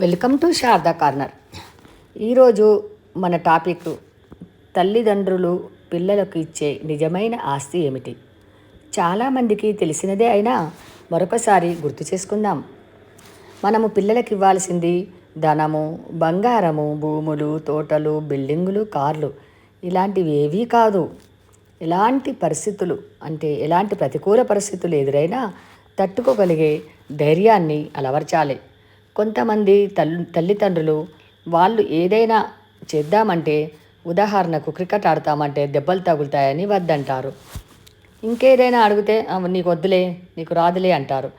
Welcome to Sharada corner. ఈరోజు మన topic తల్లిదండ్రులు పిల్లలకు ఇచ్చే నిజమైన ఆస్తి ఏమిటి? చాలామందికి తెలిసినదే అయినా మరొకసారి గుర్తు చేసుకుందాం. మనము పిల్లలకి ఇవ్వాల్సింది ధనము బంగారము భూములు తోటలు బిల్డింగులు కార్లు. ఇలాంటివి ఏవీ కాదు. ఎలాంటి పరిస్థితులు అంటే ఎలాంటి ప్రతికూల పరిస్థితులు ఎదురైనా తట్టుకోగలిగే ధైర్యాన్ని అలవర్చాలి. కొంతమంది తల్లి తల్లిదండ్రులు వాళ్ళు ఏదైనా చేద్దామంటే ఉదాహరణకు క్రికెట్ ఆడతామంటే దెబ్బలు తగులుతాయని వద్దంటారు. ఇంకేదైనా అడిగితే నీకు వద్దులే నీకు రాదులే అంటారు.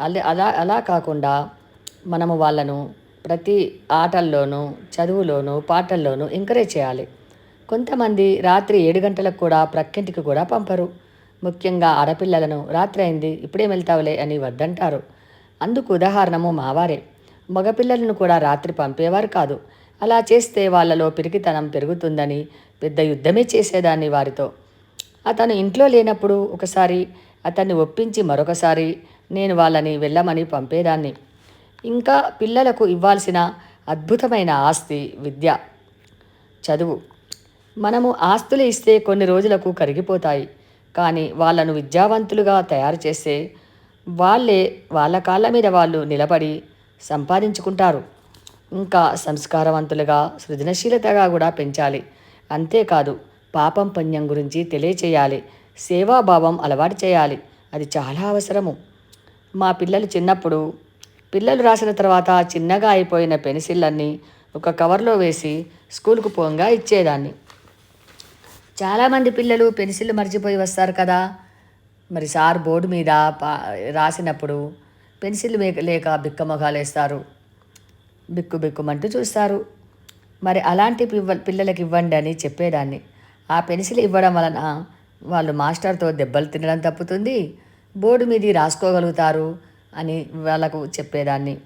అలా అలా అలా కాకుండా మనము వాళ్ళను ప్రతి ఆటల్లోనూ చదువులోనూ పాటల్లోనూ ఎంకరేజ్ చేయాలి. కొంతమంది రాత్రి ఏడు గంటలకు కూడా ప్రక్కింటికి కూడా పంపరు. ముఖ్యంగా ఆడపిల్లలను రాత్రి అయింది ఇప్పుడేం వెళ్తావులే అని వద్దంటారు. అందుకు ఉదాహరణము మావారే మగపిల్లలను కూడా రాత్రి పంపేవారు కాదు. అలా చేస్తే వాళ్ళలో పిరికితనం పెరుగుతుందని పెద్ద యుద్ధమే చేసేదాన్ని వారితో. అతను ఇంట్లో లేనప్పుడు ఒకసారి అతన్ని ఒప్పించి మరొకసారి నేను వాళ్ళని వెళ్ళమని పంపేదాన్ని. ఇంకా పిల్లలకు ఇవ్వాల్సిన అద్భుతమైన ఆస్తి విద్య చదువు. మనము ఆస్తులు ఇస్తే కొన్ని రోజులకు కరిగిపోతాయి. కానీ వాళ్ళను విద్యావంతులుగా తయారు చేస్తే వాళ్ళే వాళ్ళ కాళ్ళ మీద వాళ్ళు నిలబడి సంపాదించుకుంటారు. ఇంకా సంస్కారవంతులుగా సృజనశీలతగా కూడా పెంచాలి. అంతేకాదు పాపం పుణ్యం గురించి తెలియచేయాలి. సేవాభావం అలవాటు చేయాలి. అది చాలా అవసరము. మా పిల్లలు చిన్నప్పుడు పిల్లలు రాసిన తర్వాత చిన్నగా అయిపోయిన పెన్సిళ్ళన్నీ ఒక కవర్లో వేసి స్కూల్కు పోంగా ఇచ్చేదాన్ని. చాలామంది పిల్లలు పెన్సిల్ మర్చిపోయి వస్తారు కదా. మరి సార్ బోర్డు మీద పా- రాసినప్పుడు పెన్సిల్ లేక బిక్క వేస్తారు బిక్కు బిక్కుమంటూ చూస్తారు. మరి అలాంటి పివ్వ పిల్లలకి ఇవ్వండి అని చెప్పేదాన్ని. ఆ పెన్సిల్ ఇవ్వడం వలన వాళ్ళు మాస్టర్తో దెబ్బలు తినడం తప్పుతుంది. బోర్డు మీది రాసుకోగలుగుతారు అని వాళ్ళకు చెప్పేదాన్ని.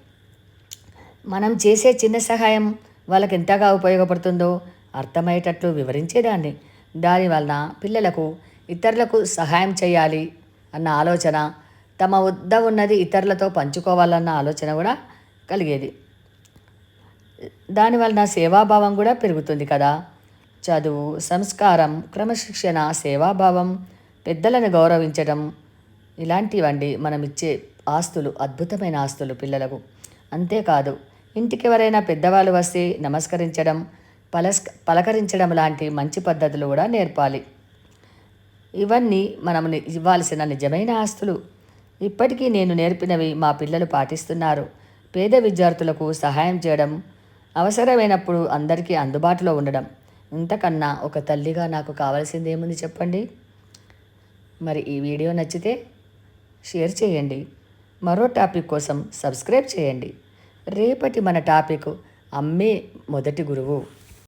మనం చేసే చిన్న సహాయం వాళ్ళకి ఎంతగా ఉపయోగపడుతుందో అర్థమయ్యేటట్లు వివరించేదాన్ని. దాని వలన పిల్లలకు ఇతరులకు సహాయం చేయాలి అన్న ఆలోచన తమ వద్ద ఉన్నది ఇతరులతో పంచుకోవాలన్న ఆలోచన కూడా కలిగేది. దానివలన సేవాభావం కూడా పెరుగుతుంది కదా. చదువు సంస్కారం క్రమశిక్షణ సేవాభావం పెద్దలను గౌరవించడం ఇలాంటివండి మనం ఇచ్చే ఆస్తులు అద్భుతమైన ఆస్తులు పిల్లలకు. అంతేకాదు ఇంటికి ఎవరైనా పెద్దవాళ్ళు వస్తే నమస్కరించడం పలస్ పలకరించడం లాంటి మంచి పద్ధతులు కూడా నేర్పాలి. ఇవన్నీ మనం ఇవ్వాల్సిన నిజమైన ఆస్తులు. ఇప్పటికీ నేను నేర్పినవి మా పిల్లలు పాటిస్తున్నారు. పేద విద్యార్థులకు సహాయం చేయడం అవసరమైనప్పుడు అందరికీ అందుబాటులో ఉండడం. ఇంతకన్నా ఒక తల్లిగా నాకు కావాల్సింది ఏముంది చెప్పండి? మరి ఈ వీడియో నచ్చితే షేర్ చేయండి. మరో టాపిక్ కోసం సబ్స్క్రైబ్ చేయండి. రేపటి మన టాపిక్ అమ్మే మొదటి గురువు.